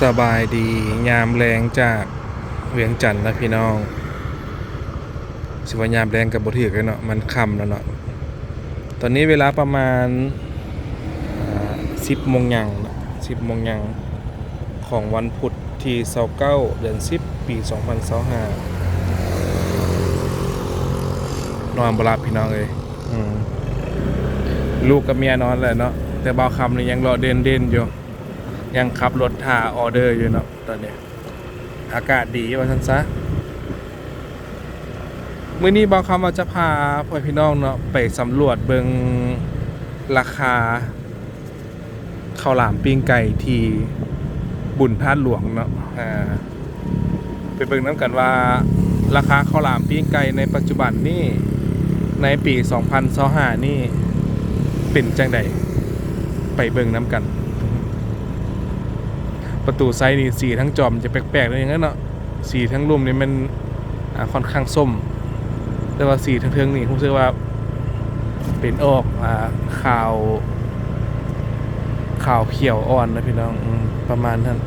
สบายดียามแรงจากเวียงจันทน์นะพี่น้อง สิว่ายามแรงกับบถือกันเนาะมันค่ำแล้วเนาะตอนนี้เวลาประมาณสิบโมงยังสิบโมงยังของวันพุธที่29เก้าเดือน10ปี2025นสองห้านอนบหลับพี่น้องเลยลูกกับเมียนอนแล้วเนาะแต่บ่าวคำนี่ยังรอเด่นเด่นอยู่ ยังขับรถท่าออเดอร์อยู่เนาะตอนนี้อากาศดีว่าซั่นซะมื้อนี้บอคำว่าจะพาพ่อพี่น้องเนาะไปสำรวจเบิงราคาข้าวหลามปิ้งไก่ที่บุญพาดหลวงเนาะอ่าไปเบิ่งน้ำกันว่าราคาข้าวหลามปิ้งไก่ในปัจจุบันนี่ในปี 2025นี่เป็นจังใดไปเบิ่งน้ำกัน ประตูไซนี่สีทั้งจอมจะแปลกๆเลยอย่างนั้นเนาะสีทั้งรุ่มนี่มันค่อนข้างส้ม แต่ว่าสีทั้งเทิงนี่ผมเชื่อว่าเป็นออกอ่าขาวขาวเขียวอ่อนนะพี่น้องอประมาณนั้น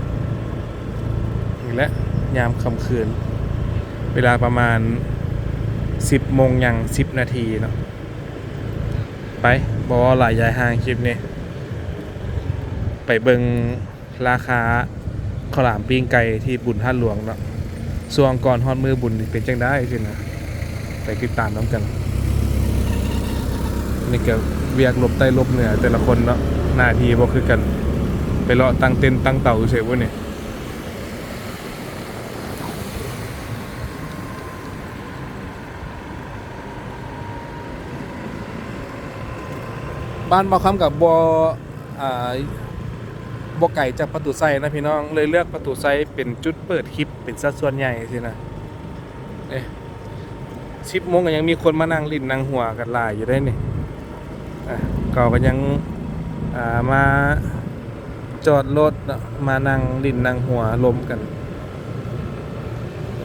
นี่แหละยามค่ำคืน เวลาประมาณ 10โมงยัง10 นาทีเนาะไปบอกว่าหลายยายห่างคลิปนี้ไปเบิง ราคาข้าวหลามปิ้งไก่ที่บุญท่านหลวงเนาะส่วงก่อนฮอดมือบุญเป็นจังได้สินะไปติดตามน้ำกัน นี่ก็เวียกลบใต้ลบเหนือแต่ละคนเนาะหน้าที่บ่คือกัน ไปเลาะตั้งเต็นตั้งเต่าเฉยๆวะนี่ยบ้านบ่คำกับบ่อ่า บกไก่จากประตูไซนะพี่น้องเลยเลือกประตูไซเป็นจุดเปิดคลิปเป็นสัดส่วนใหญ่สินะเอ๊ะสิบโมงก็ยังมีคนมานั่งลิ้นนั่งหัวกันหลายอยู่ได้นี่อะก็ก็ยังอ่ามาจอดรถเนาะมานั่งลิ้นนั่งหัวลมกัน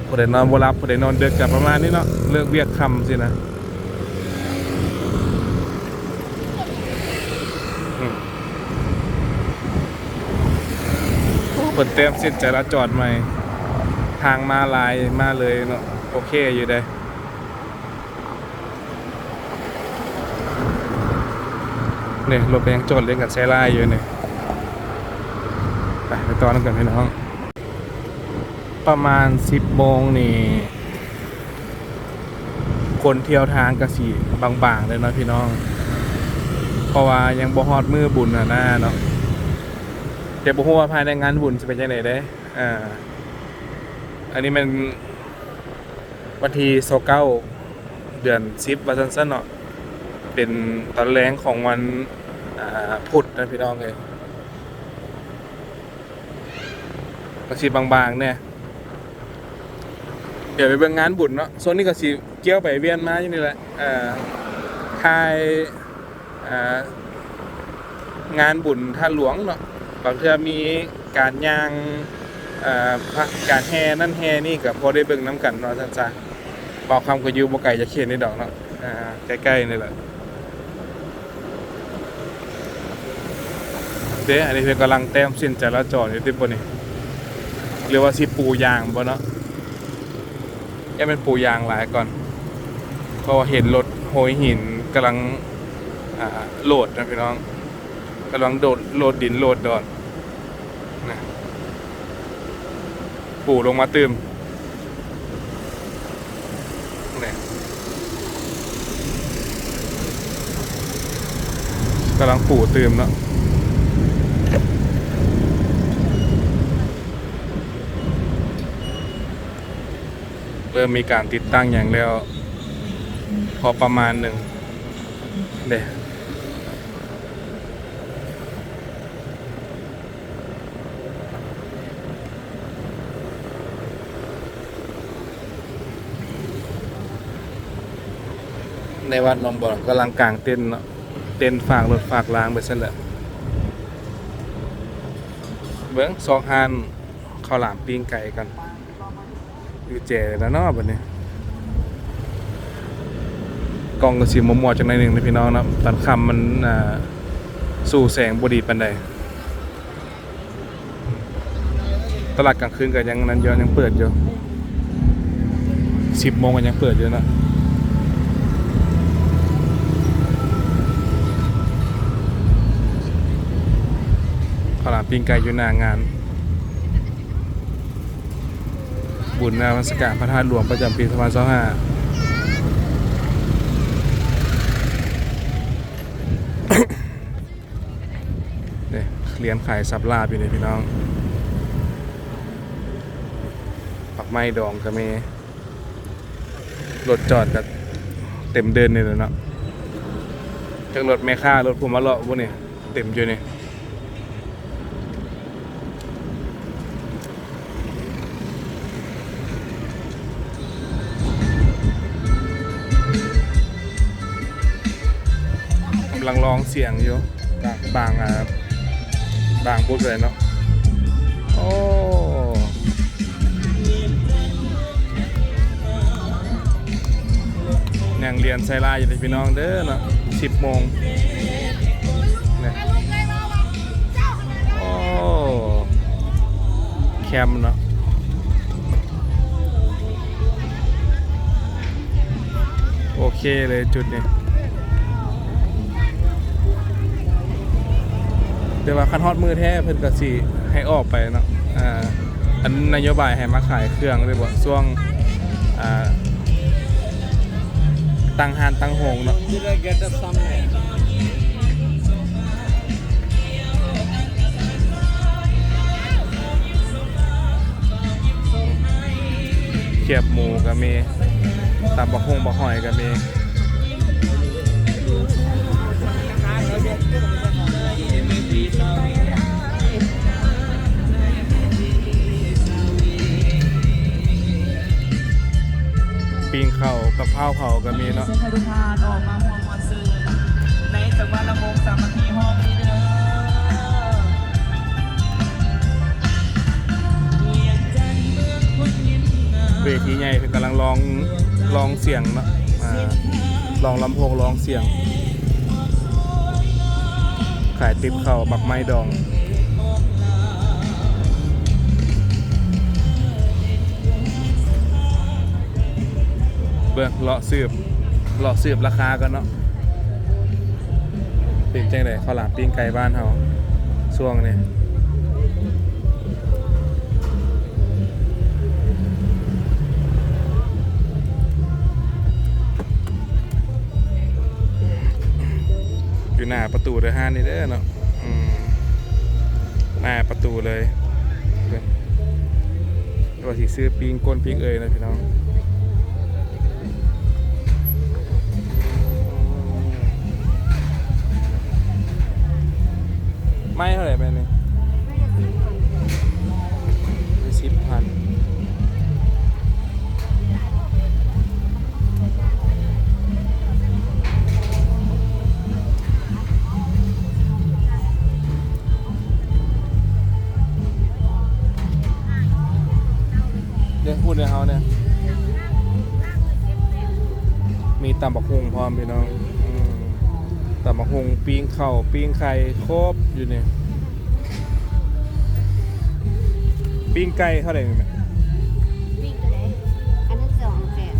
ผู้ใดนอนบ่รับผู้ใดนอนเดึกกับประมาณนี้เนาะเลิกเวียกคำสินะ เปิดเต็มเส้นจราจรใหม่ ทางมาลายมาเลยเนาะโอเคอยู่ได้เนี่ยรถไปยังจอดเล่นกับแซล่าอยู่เนี่ยไปไปตอนนั้นกันพี่น้อง ประมาณ 10โมงนี่ คนเที่ยวทางกระสีบางๆเลยเนาะพี่น้อง เพราะว่ายังบ่ฮอดมือบุญน่ะหน้าเนาะ เดี๋ยวบอกว่าภายในงานบุญจะเป็นยังไงได้อ่าอันนี้มันวันที่โซเก้าเดือนซิปวันสั้นๆเนาะเป็นตอนแรงของวันอ่าพุธนะพี่น้องเลยกระสีบางๆเนี่ย เดี๋ยวไปเบิ่งงานบุญเนาะโซนนี้ก็สีเกี่ยวไปเวียนมาอยู่นี่แหละอ่าทายอ่างานบุญท่าหลวงเนาะ บางเทื่อมีการย่างพระการแห่นั่นแห่นี่กับพอได้เบิ่งน้ำกันเนาะท่านจ้าบอกคำก็อยู่บ่ไก่จะเขียนในดอกเนาะใกล้ๆนี่แหละเด้อันนี้เพิ่นกำลังแต้มเส้นจราจรอยู่ที่บนนี่เรียกว่าสิปูยางบ่เนาะยังเป็นปูยางหลายก่อนเพราะว่าเห็นรถโหยหินกำลังโหลดนะพี่น้อง กำลังโดดโหลดดินโหลดดอนนะปู่ลงมาตืมนี่กำลังปู่ตืมเนาะเริ่มมีการติดตั้งอย่างแล้ว พอประมาณหนึ่งเด้ ในวัดหนองบ่อกำลังกลางเต้นเนาะเต้นฝากรถฝากล้างไปซะแล้วเบิ้งสองฮันข้าวหลามปิ้งไก่กันอยู่เจแล้วเนาะบัดนี้กล้องก็สิมัวมัวๆจังหน่อยหนึ่งนะพี่น้องนะตอนค่ำมันสู่แสงบ่ดีปานใดตลาดกลางคืนก็ยังนั้นยู่ยังเปิดอยู่สิบโมงก็ยังเปิดอยู่นะ ปิ้งไก่อยู่หน้างาน บุญนามสการพระธาตุหลวงประจำปี2025เนี่ยเหรียญขายสับลาบอยู่เนี่ยพี่น้อง ปักไม้ดองก็มีรถจอดกับเต็มเดินเลยเนาะจังรถแม่ค่ารถผมมาเลาะพวกนี้เต็มอยู่นี่ ลังร้องเสียงอยู่บางบางอะบางพูดเลยเนาะโอ้ยังเรียนไซลาอยู่เลยพี่น้องเด้อเนาะสิบโมงเนี่ยโอ้แคมเนาะโอเคเลยจุดนี้ เดี๋ยวว่าคันฮอตมือแท้เพิ่นก็สิให้ออกไปเนาะอ่าอันนโยบายให้มาขายเครื่องเลยบ่ช่วงอ่าตั้งหานตั้งโหงเนาะ Did I get up somewhere? เขียบหมูก็มีตับบักฮงบักหอยก็มี ปิ้งเข่ากับข้าวเขาก็มีเนาะเส้นทางทุกานออกมาห่วงวันซื่อในจังหวัดละมงสามัคคีห้องนี้เด้อเวียงจันเมืองคนยิ้มเวทีใหญ่กำลังลองลองเสียงเนาะลองลำโพงลองเสียง ขายติบเข่าบักไม้ดอง เบิ่งเลาะสืบเลาะสืบราคากันเนาะเป็นจังไดข้าวหลามปิ้งไก่บ้านเฮาช่วงนี้ อยู่หน้าประตูเดือห้านนี่เด้อเนาะอืมหน้าประตูเลยเบิ่งว่าสิซื้อปิ้งก้นปิ้งเอ่ยนะพี่น้อง มพี่น้องอืมตำบักฮุงปิ้งเข่าวปิ้งไข่ครบอยู่เนี่ยปิ้งไก่เท่าไหร่แม่วิ่งตัวไหนอันนั้นสองแสน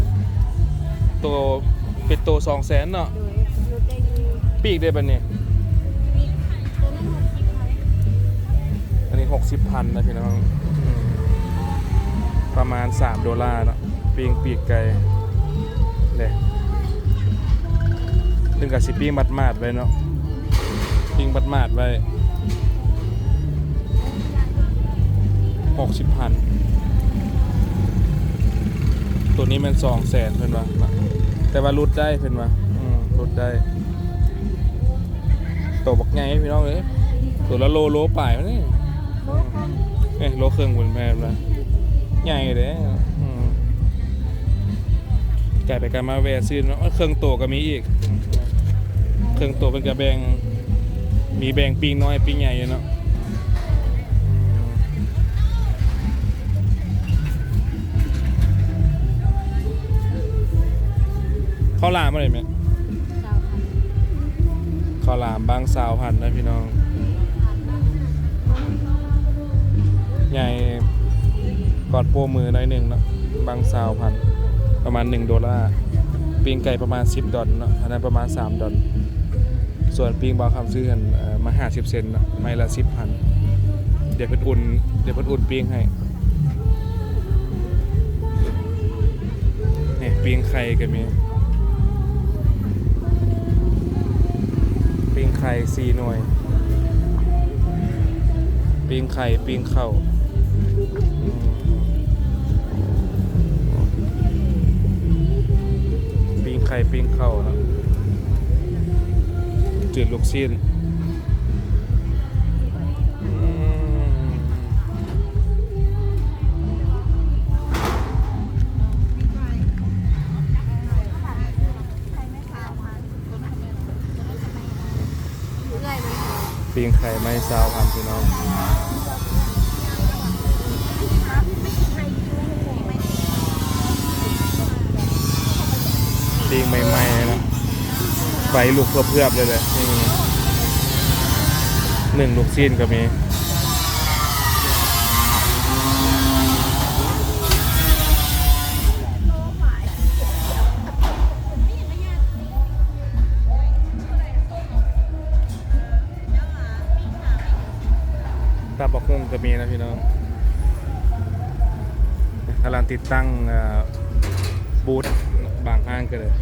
ตัวเป็นตัวสองแสนเนาะโดยรถได้ดูปีกได้บันเนี่ยวิ่งตัวนั้นหกสิบพันอันนี้หกสิบพันนะพี่น้องอืมประมาณสามดอลลาร์เนาะปิ้งปีกไก่เนี่ย ถึงกับสิปิ้งมัดมาดๆไว้เนาะปิ้งมัดมาดๆไว้หกสิบพันตัวนี้มันสองแสนเพื่อนวะแต่ว่ารุดได้เพื่อนวะอืมรุดได้ตัวบักไงพี่น้องเลยตัวละโลโลป่ายวะนี่โลกันเอ้ยโลเครื่องบนแพงนะใหญ่เลยอืมไก่ไปกันมาแวะซื้อเนาะเครื่องโตก็มีอีก เครื่องโตเป็นกระแบงมีแบงปิ้งน้อยปิ้งใหญ่เนาะข้าวหลามอะไรไหมข้าวหลามบางสาวพันนะพี่น้อง ใหญ่กอนโปมือหน้อยหนึ่งเนาะบางซาวพันประมาณ1โดลลาร์ปิงไก่ประมาณ 10 ดอลเนาะอันนั้นประมาณ 3 ดอล ส่วนปิงบางคำซื้อกันเอ่อมา50เซนไม่ละ10พันเดี๋ยวเพิ่นอุ่นเดี๋ยวเพิ่นอุ่นปิงให้เนี่ยปิงไข่ก็มีปิงไข่4หน่วยปิงไข่ปิงเข้าปิงไข่ปิงเข้านะ จืดลูกชิ้นปิ้งไข่ไม่ซาวพันพี่น้องปิ้งใหม่ๆนะ ไฟลุกเพื่อบๆเลยเลยนี่หนึ่งลูกซีนก็มีตาบักฮุ่งก็มีนะพี่น้องกำลังติดตั้งบูธบางห้างกันเลย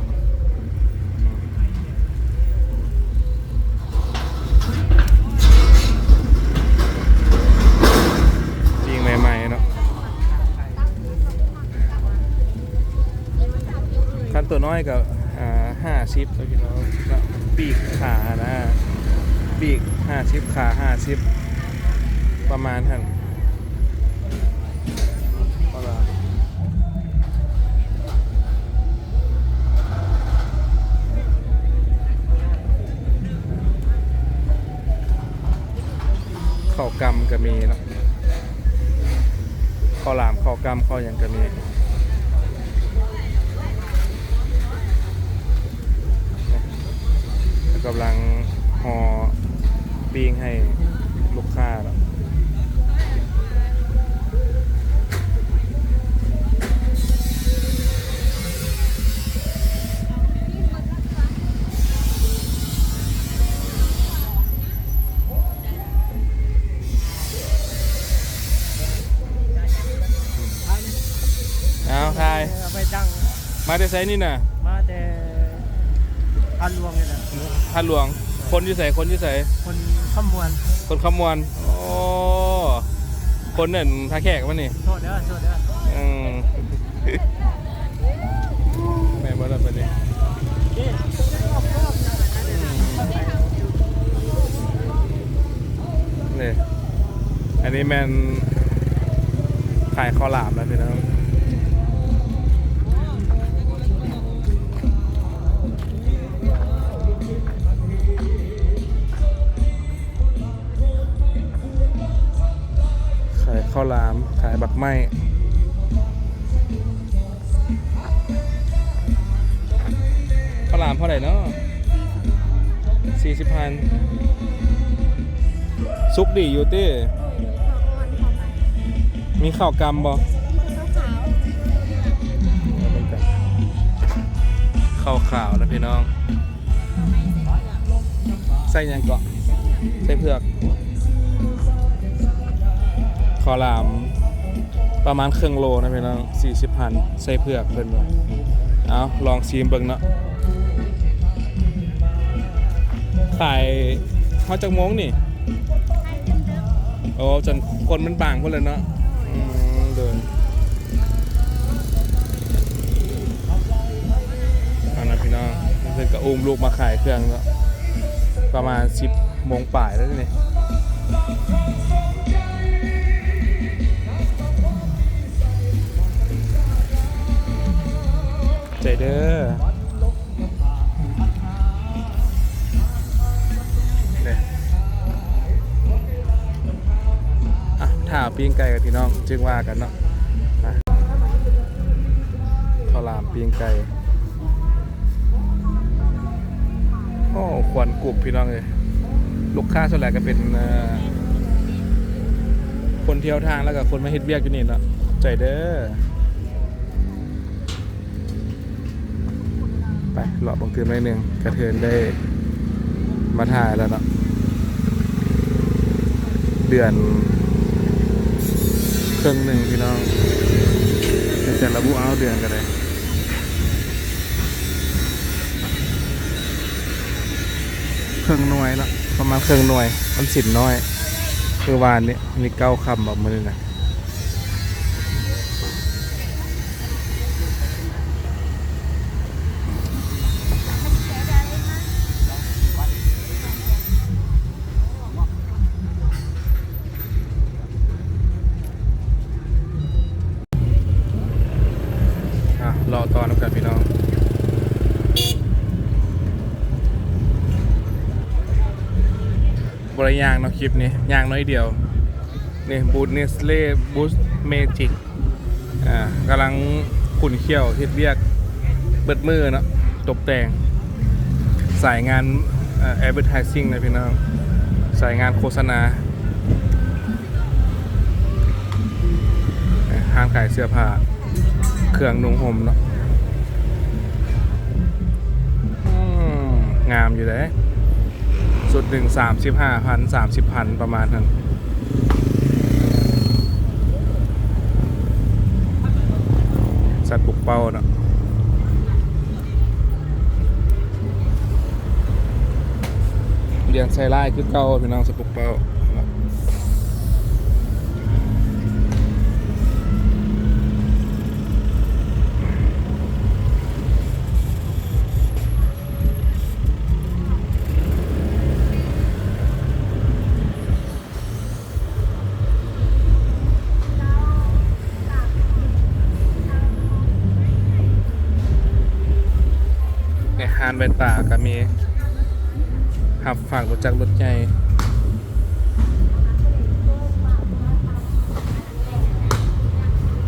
ตัวน้อยกับห้าชิปแล้วพี่น้องปีกขานะปีกห้าชิปขาห้าชิปประมาณท่านข้าวกำก็มีเนาะข้าวหลามข้าวกำข้าวหยังก็มี กำลังห่อปิ้งให้ลูกค้าเนาะเอาทายเอาไปดัง มาได้ไซนี่น่ะมาแต่อันรวงเลยนะท่านหลวง คนอยู่ใส่คนอยู่ใส่คนขมวนคนคำมวณโอ้คนนั่นท่าแขกมันนี่โทษเด้อโทษเด้ออืมแม่บ่ได้ไปนี่นี่อันนี้แมนขายข้าวหลามแล้วพี่น้อง ข้าวหลาม ขายบักไม้ข้าวหลามเท่าไหร่เนาะสี่สิบพันซุกดีอยู่ตี้มีข้าวกำบ่ข้าวขาวนะพี่น้อง ใส่ยังเกาะใส่เผือก ขอลามประมาณครึ่งโลนะพี่น้องสี่สิบพันใส่เผือกเพิ่นเอาลองชิมเบิ่งเนาะขายเขาจากโมงนี่โอ้จนคนมันบางคนเลยเนาะเดินเอานะพี่น้องเพิ่นก็อุ้มลูกมาขายเครื่องเนาะประมาณ10โมงป่ายแล้วนี่ เด้อเนี่ยอะถ้าปิ้งไก่กับพี่น้องจึงว่ากันเนาะอะข้าวหลามปิ้งไก่โอ้ควันกรุบพี่น้องเลยลูกค้าส่วนใหญ่ก็เป็นคนเที่ยวทางแล้วก็คนมาเฮ็ดเวียกอยู่นี่เนาะใจเด้อ ไปหลอบังคืนไว้หนึ่งกระเทือนได้มาถ่ายแล้วเนาะเดือนครึ่งหนึ่งพี่น้องแต่ระบุเอาเดือนกันเลยเครื่องหน่วยเนาะประมาณเครื่องหน่วยมันสินน้อยเมื่อวานนี้มีเก้าคำบอกมาเลยนะ นาะคลิปนี้ยางน้อยเดียวนี่บูธเนสเล่บูธเมจิกอ่ากำลังขุนเขี้ยวเฮ็ดเวียกเบิดมือเนาะตกแต่ง สายงานแอดเวอร์ท s ซิ่งนะพี่น้องสายงานโฆษณาห้างขายเสื้อผ้าเครื่องนุ่งห่มเนาะงามอยู่เลย สุดหนึ่งสามสิบห้าพันสามสิบพันประมาณนั้นสัตว์ปลุกเป้าเนาะเลี้ยงไซไล่คือเก่าพี่น้องสัตว์ปลุกเป้าาะในเวตาก็มีหับฝั่งรถจักรรถใหญ่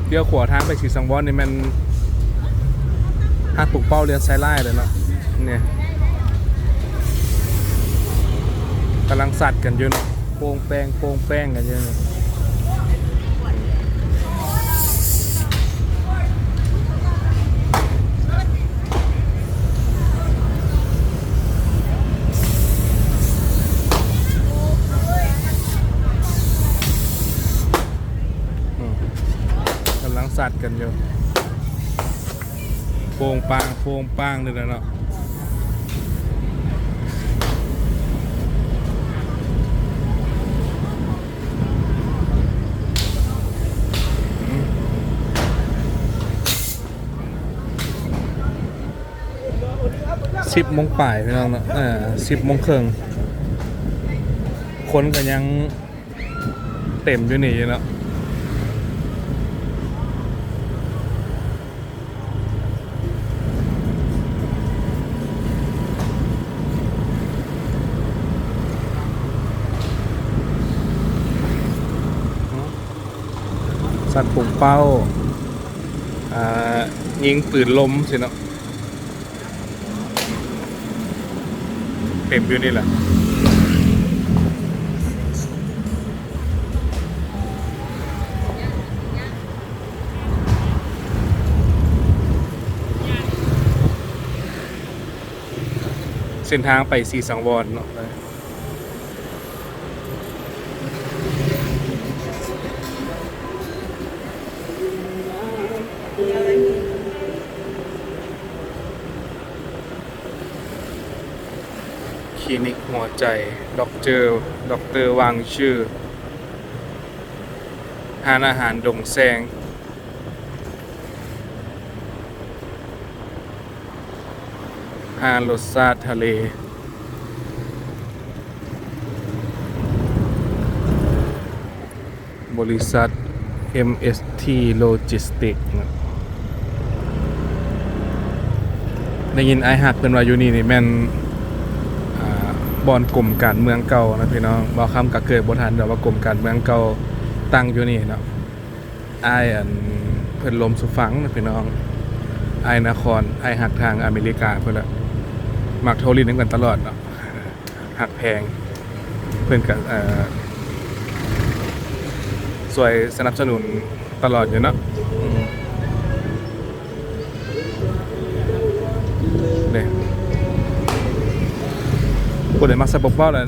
เลี้ยวขวาทางไปสีสังวอนนี่มันหักปลุกเป้าเรียนไซไล่เลยเนาะเนี่ยกำลังสัตว์กันอยู่เนาะโป้งแป้งโป้งแป้งกันอยู่เนาะำลังสัตว์กันอยู่โป้งปางโป้งปางเลยนะเนาะสิบโมงป่ายพี่น้องเนาะเออสิบโมงครึ่งคนก็ยังเต็มอยู่นี่เนาะ สัตว์ปลุกเป้าอ่ายิงปืนลมสิเนาะเต็มอยู่นี่แหละเส้นทางไปสีสังวรเนาะ ลินิกหัวใจด็อกเตอร์ด็อกเตอร์วางชื่อหานอาหารดงแซง หารสชาติทะเล บริษัท MST Logistics นะได้ยินไอหักเป็นว่าอยู่นี่นี่แม่น บอนกลุ่มการเมืองเก่านะพี่น้องบ่คำกับเกิดบ่ทันแต่ว่ากลุ่มการเมืองเก่าตั้งอยู่นี่เนาะไอ้อันเพิ่นลมสุฟังนะพี่น้องไอ้นครไอ้หักทางอเมริกาเพิ่นละมักโทรลินกันตลอดเนาะหักแพงเพิ่นก็เอ่อสวยสนับสนุนตลอดอยู่เนาะ คนไหนมักสะบกเป้าเลย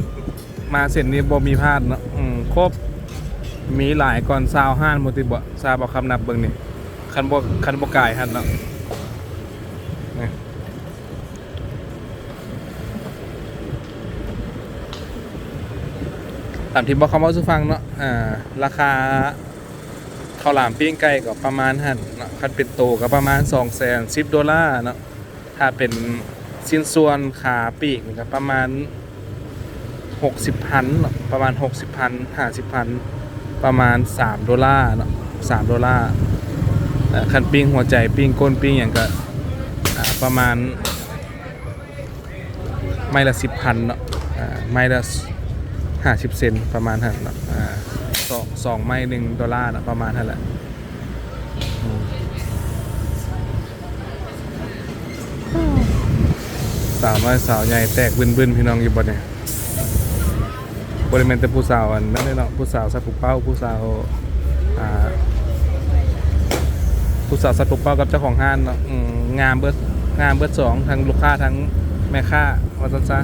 มาเส้นนี้บ่มีพลาดเนาะอืมครบมีหลายก่อนซาวห้านมติบ่ซาวบ่คำนับเบิ่งนี่คันบ่คันบ่กายหันเนาะตามที่บอกคำว่าสุฟังเนาะอ่าราคาข้าวหลามปิ้งไก่ก็ประมาณหันเนาะคันเป็นโตก็ประมาณ2 0 0 0 0 10ดอลลาร์เนาะถ้าเป็นชิ้นส่วนขาปีกนี่ก็ประมาณ 60พันประมาณ 60พัน50พันประมาณ 3 ดอลลาร์เนาะ3ดอลลาร์คันปิ้งหัวใจปิ้งก้นปิ้งอย่างก็อ่าประมาณ ไม่ละสิบพันเนาะไม่ละห้าสิบเซนประมาณนั้นเนาะอ่าสองสองไม่หนึ่งดอลลาร์เนาะประมาณนั้นแหละอืมสาวน้อยสาวใหญ่แตกบึนๆพี่น้องอยู่บ่เนี่ย บริเวณแต่ผู้สาวอันนั่นเลยเนาะผู้สาวสัตว์ปลุกเป้าผู้สาวอ่าผู้สาวสัตว์ปลุกเป้ากับเจ้าของห้านเนาะอืมงามเบิดงามเบิดสองทั้งลูกค้าทั้งแม่ค้าว่าซั่นซะ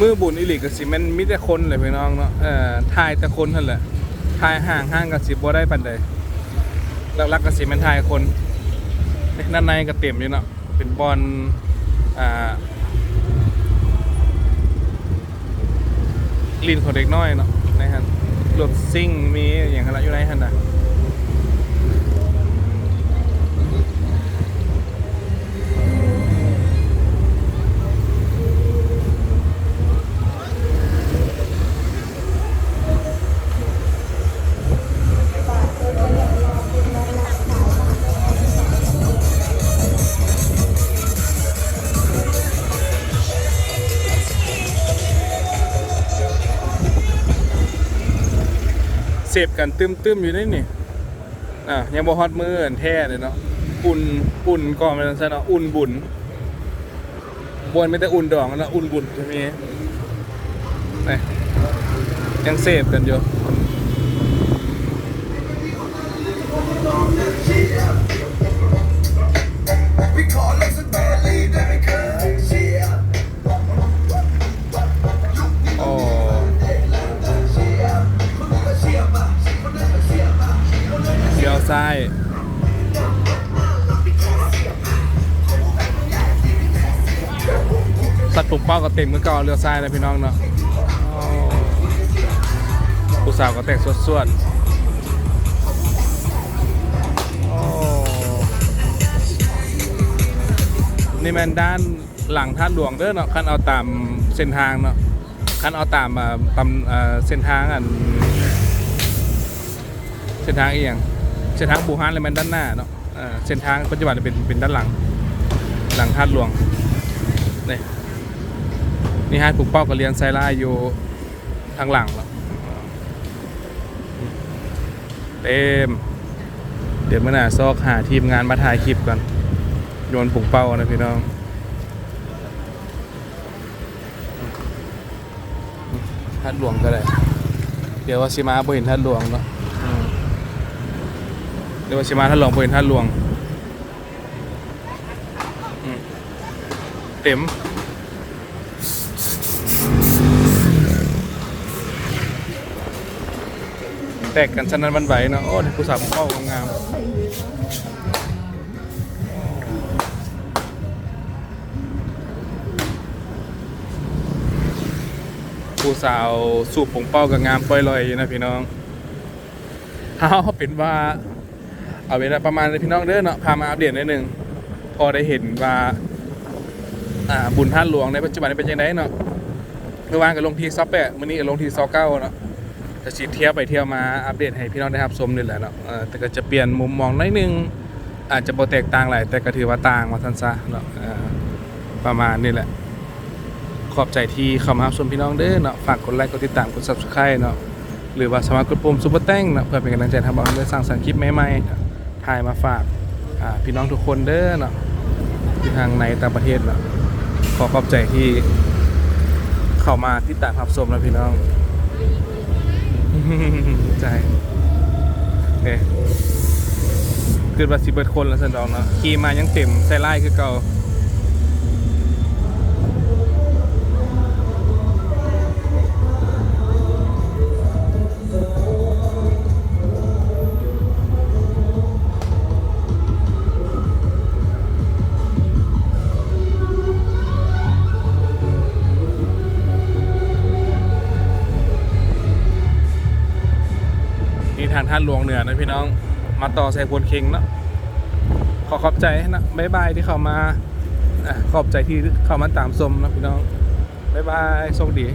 มือบุญอิลิกกับสิมันมีแต่คนเลยพี่น้องเนาะเอ่อทายแต่คนเท่านั้นแหละทายห่างห่างกับสิบ่ได้ปันใด แล้วรักกับสีเมนไทยคนด้านในก็เต็มอยู่เนาะเป็นบอลอ่าลินของเด็กน้อยเนาะในฮันรวมซิ่งมีอย่างไรอยู่ในฮันนะ สพกันตึมๆอยู่นี่นี่อะยังบ่ฮอตมืออันแท้เลยเนาะอุ่นอุ่นก่อนมันซะเนาะอุ่นบุญบวนไม่แต่อุ่นดองแล้วอุ่นบุญใช่ไหมนี่ยังเสพกันอยู่ ไส้สัตว์ปลุกเป้าก็เต็มเมือนเก่าเลี้ยวซ้ายนะพี่น้องเนาะผู้สาวก็แตกสวดๆโอ้นี่แมันด้านหลังท่าหลวงเด้อเนาะคันเอาตามเส้นทางเนาะคันเอาตามตามเส้นทางอันเส้นทางเอียง เส้นทางบูฮานเลยมันด้านหน้าเนาะเอ่อเส้นทางปัจจุบันเป็นเป็นด้านหลัง หลังท่าหลวงนี่นี่ฮะปลูกเป้ากับเรียนไซร่าอยู่ทางหลังแล้วเต็มเดี๋ยวเมื่อหน่าซอกหาทีมงานมาถ่ายคลิปก่อนโยนปลูกเป้านะพี่น้องท่าหลวงก็ได้ เดี๋ยวว่าชิมาบ่เห็นท่าหลวงเนาะ เรียกว่าชิมาท่านหลวงพระเห็นท่านหลวงเต็มแตกกันสนันหวันไหวเนาะโอ้ผู้สาวผู้เป้างามผู้สาวสูบผงเป้ากับงามปล่อยลอยอยู่นะพี่น้องเอาเป็นว่า เอาเวลาประมาณพี่น้องเด้อเนาะพามาอัปเดตนิดนึงพอได้เห็นว่าอ่าบุญท่านหลวงในปัจจุบันเป็นยังไงเนาะเมื่อวานก็ลงทีซอปแปะมื้อนี้ก็ลงทีซอเก้าเนาะจะสิเที่ยวไปเที่ยวมาอัปเดตให้พี่น้องได้รับชมนี่แหละเนาะเออแต่ก็จะเปลี่ยนมุมมองหนิดนึง อาจจะบ่แตกต่างหลายแต่ก็ถือว่าต่างมาทันซะเนาะประมาณนี้แหละ ขอบใจที่เข้ามารับชมพี่น้องเด้อเนาะฝากกดไลค์กดติดตามกด Subscribe เนาะหรือว่าสามารถกดปุ่มซุปเปอร์แต้งนะเพื่อเป็นกำลังใจทำเอาเรื่อสร้างสรรค์คลิปใหม่ๆ ถ่ายมาฝากพี่น้องทุกคนเด้อเนาะที่ทางในต่างประเทศเนาะขอขอบใจที่เข้ามาที่ตามรับชมนะพี่น้องใจเนี่ยเกิดว่าสิเบิดคนแล้วสันดองเนาะขี่มายังเต็มใส่ไล่คือเก่าางท่านหลวงเหนือนะพี่น้องมาต่อใส่พวนเค็งเนาะขอขอบใจนะบ๊ายบายที่เข้ามาขอบใจที่เข้ามาตามชมนะพี่น้องบ๊ายบายโชคดี